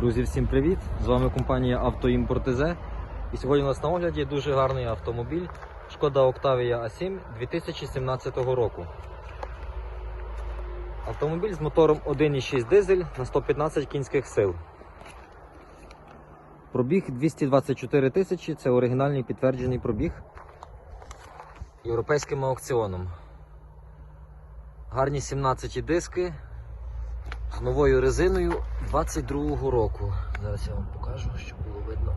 Друзі, всім привіт! З вами компанія Автоімпорт ТЗ. І сьогодні у нас на огляді дуже гарний автомобіль Шкода Octavia A7 2017 року. Автомобіль з мотором 1,6 дизель на 115 кінських сил. Пробіг 224 тисячі це оригінальний підтверджений пробіг європейським аукціоном. Гарні 17 диски новою резиною 22-го року. Зараз я вам покажу, щоб було видно.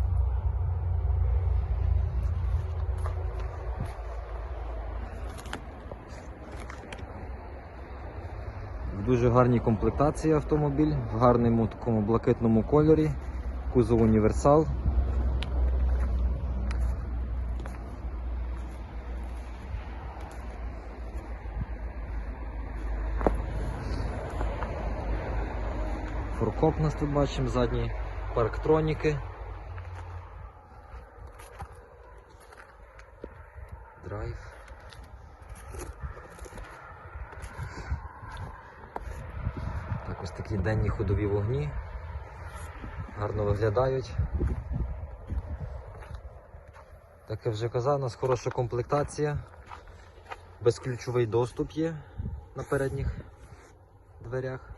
В дуже гарній комплектації автомобіль, в гарному такому блакитному кольорі, кузов універсал. Форкоп у нас тут бачимо, задні парктроніки. Драйв. Так, ось такі денні ходові вогні. Гарно виглядають. Так я вже казав, у нас хороша комплектація. Безключовий доступ є на передніх дверях.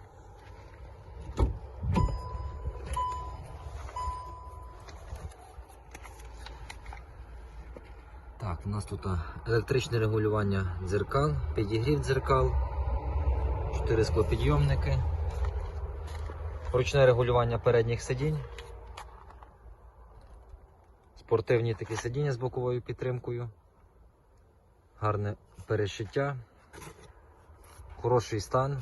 Так, у нас тут електричне регулювання дзеркал, підігрів дзеркал, 4 склопідйомники, ручне регулювання передніх сидінь, спортивні такі сидіння з боковою підтримкою, гарне перешиття, хороший стан,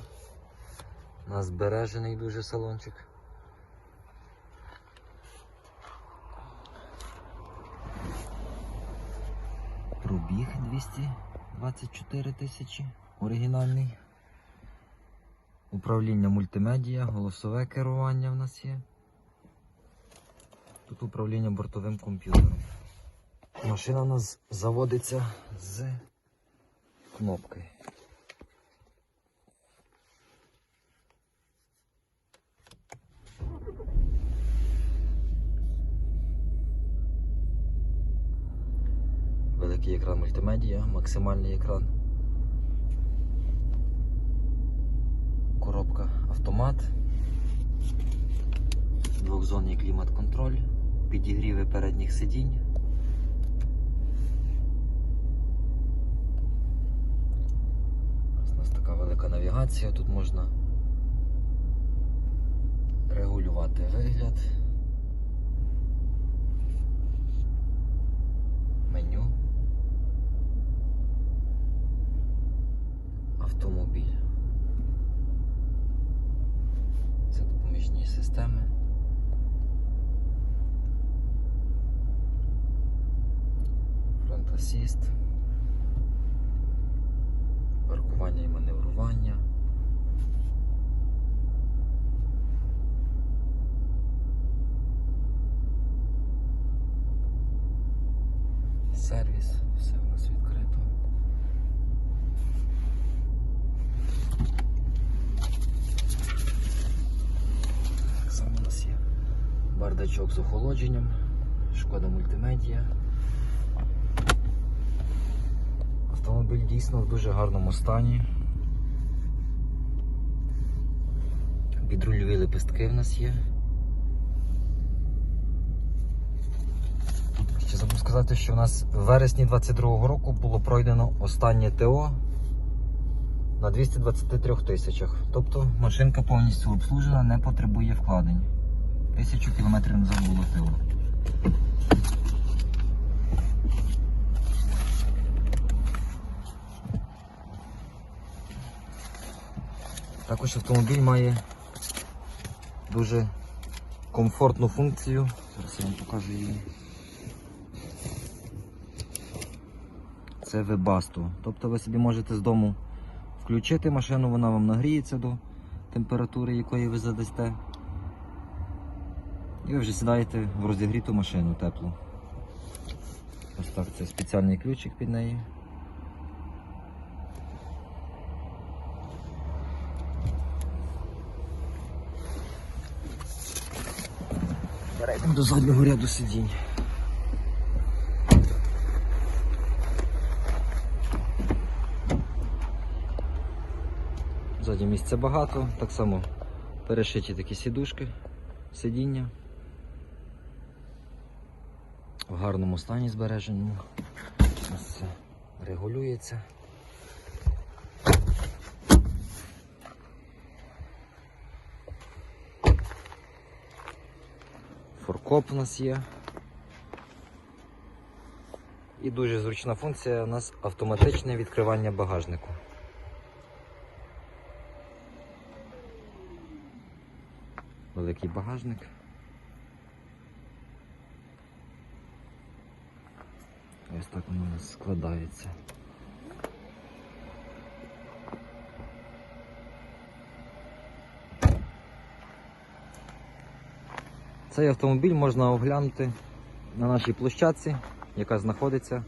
у нас збережений дуже салончик. Пробіг 224 тисячі, оригінальний. Управління мультимедіа, голосове керування в нас є. Тут управління бортовим комп'ютером. Машина у нас заводиться з кнопкою. Великий екран мультимедіа, максимальний екран. Коробка автомат. Двохзонний клімат-контроль, підігріви передніх сидінь. У нас така велика навігація, тут можна регулювати вигляд. Меню. Автомобіль. Це допоміжні системи. Фронт. Паркування і маневрування. Сервіс, все у нас відкрито. Так само у нас є бардачок з охолодженням, шкода мультимедіа. Автомобіль дійсно в дуже гарному стані. Підрульові лепестки в нас є. Ще забув сказати, що у нас в вересні 22-го року було пройдено останнє ТО на 223 тисячах. Тобто машинка повністю обслужена, не потребує вкладень. Тисячу кілометрів назад було ТО. Також автомобіль має дуже комфортну функцію. Зараз я вам покажу її. Це вебасту. Тобто ви собі можете з дому включити машину, вона вам нагріється до температури, якої ви задасте. І ви вже сідаєте в розігріту машину теплу. Ось так, це спеціальний ключик під неї. Перейдемо до заднього ряду сидінь. Ззаді місця багато, так само перешиті такі сідушки, сидіння. В гарному стані збереженому. Ось це регулюється. Форкоп у нас є. І дуже зручна функція у нас автоматичне відкривання багажнику. Великий багажник. Ось так воно у нас складається. Цей автомобіль можна оглянути на нашій площадці, яка знаходиться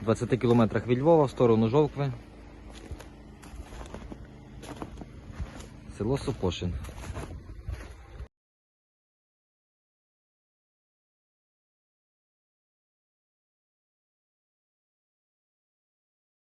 в 20 кілометрах від Львова в сторону Жовкви. Село Сопошин.